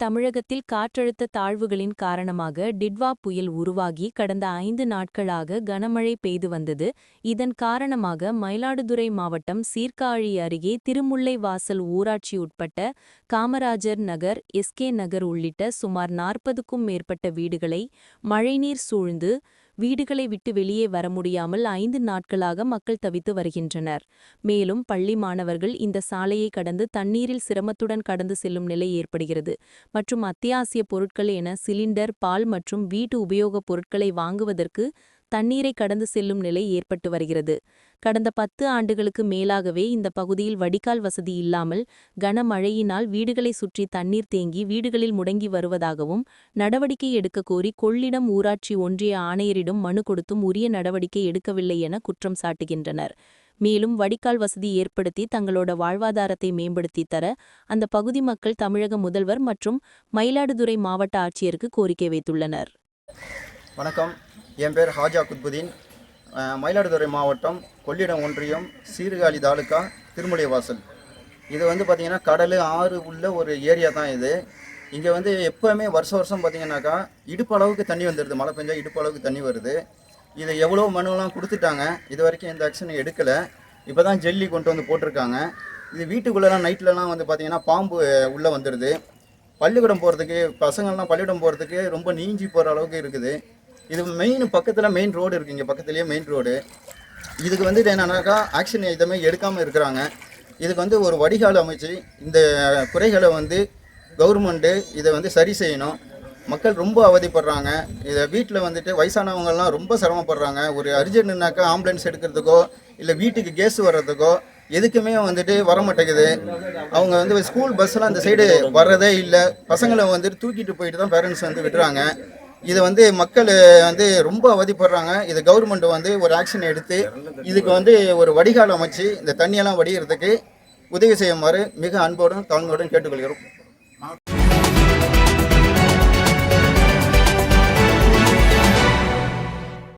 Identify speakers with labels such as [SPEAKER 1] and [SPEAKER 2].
[SPEAKER 1] தமிழகத்தில் காற்றழுத்த தாழ்வுகளின் காரணமாக டிட்வா புயல் உருவாகி கடந்த ஐந்து நாட்களாக கனமழை பெய்து வந்தது. இதன் காரணமாக மயிலாடுதுறை மாவட்டம் சீர்காழி அருகே திருமுல்லைவாசல் ஊராட்சி உட்பட்ட காமராஜர் நகர் எஸ்கே நகர் உள்ளிட்ட சுமார் நாற்பதுக்கும் மேற்பட்ட வீடுகளை மழைநீர் சூழ்ந்து வீடுகளை விட்டு வெளியே வர முடியாமல் ஐந்து நாட்களாக மக்கள் தவித்து வருகின்றனர். மேலும் பள்ளி மாணவர்கள் இந்த சாலையை கடந்து தண்ணீரில் சிரமத்துடன் கடந்து செல்லும் நிலை ஏற்படுகிறது. மற்றும் அத்தியாவசிய பொருட்கள் என சிலிண்டர் பால் மற்றும் வீட்டு உபயோகப் பொருட்களை வாங்குவதற்கு தண்ணீரை கடந்து செல்லும் நிலை ஏற்பட்டு வருகிறது. கடந்த பத்து ஆண்டுகளுக்கு மேலாகவே இந்த பகுதியில் வடிகால் வசதி இல்லாமல் கனமழையினால் வீடுகளை சுற்றி தண்ணீர் தேங்கி வீடுகளில் முடங்கி வருவதாகவும் நடவடிக்கை எடுக்க கோரி கொள்ளிடம் ஊராட்சி ஒன்றிய ஆணையரிடம் மனு கொடுத்தும் உரிய நடவடிக்கை எடுக்கவில்லை என குற்றம் சாட்டுகின்றனர். மேலும் வடிகால் வசதி ஏற்படுத்தி தங்களோட வாழ்வாதாரத்தை மேம்படுத்தி தர அந்த பகுதி மக்கள் தமிழக முதல்வர் மற்றும் மயிலாடுதுறை மாவட்ட ஆட்சியருக்கு கோரிக்கை வைத்துள்ளனர்.
[SPEAKER 2] வணக்கம். என் பேர் ஹாஜா குத்புதீன். மயிலாடுதுறை மாவட்டம் கொள்ளிடம் ஒன்றியம் சீர்காழி தாலுக்கா திருமலைவாசல். இது வந்து பார்த்திங்கன்னா கடல் ஆறு உள்ள ஒரு ஏரியா தான் இது. இங்கே வந்து எப்போவுமே வருஷம் வருஷம் பார்த்தீங்கன்னாக்கா இடுப்பு அளவுக்கு தண்ணி வந்துடுது மழை பெஞ்சால் இடுப்பு அளவுக்கு தண்ணி வருது. இது எவ்வளோ மனுலாம் கொடுத்துட்டாங்க. இது வரைக்கும் எந்த ஆக்ஷனும் எடுக்கலை. இப்போ தான் ஜெல்லி கொண்டு வந்து போட்டிருக்காங்க. இது வீட்டுக்குள்ளெலாம் நைட்லலாம் வந்து பார்த்திங்கன்னா பாம்பு உள்ளே வந்துடுது பள்ளிக்கூடம் போகிறதுக்கு பசங்கள்லாம் பள்ளிக்கூடம் போகிறதுக்கு ரொம்ப நீஞ்சி போகிற அளவுக்கு இருக்குது. இது மெயின் பக்கத்தில் மெயின் ரோடு இருக்குது இங்கே பக்கத்துலேயே மெயின் ரோடு இதுக்கு வந்து என்னன்னாக்கா ஆக்ஷன் எதுவுமே எடுக்காமல் இருக்கிறாங்க. இதுக்கு வந்து ஒரு வடிகால் அமைச்சு இந்த குறைகளை வந்து கவர்மெண்ட்டு இதை வந்து சரி செய்யணும். மக்கள் ரொம்ப அவதிப்படுறாங்க. இதை வீட்டில் வந்துட்டு வயசானவங்கள்லாம் ரொம்ப சிரமப்படுறாங்க. ஒரு அர்ஜென்ட்னாக்கா ஆம்புலன்ஸ் எடுக்கிறதுக்கோ இல்லை வீட்டுக்கு கேஸ் வர்றதுக்கோ எதுக்குமே வந்துட்டு வர மாட்டேங்குது அவங்க வந்து ஸ்கூல் பஸ்ஸெலாம் அந்த சைடு வர்றதே இல்லை. பசங்களை வந்துட்டு தூக்கிட்டு போயிட்டு தான் பேரண்ட்ஸ் வந்து விடுறாங்க இதை வந்து மக்கள் வந்து ரொம்ப அவதிப்படுறாங்க. இது கவர்மெண்ட் வந்து ஒரு ஆக்ஷன் எடுத்து இதுக்கு வந்து ஒரு வடிகால் அமைச்சு இந்த தண்ணியெல்லாம் வடிகிறதுக்கு உதவி செய்யுமாறு மிக அன்போடும் தாழ்மையோடும் கேட்டுக்கொள்கிறோம்.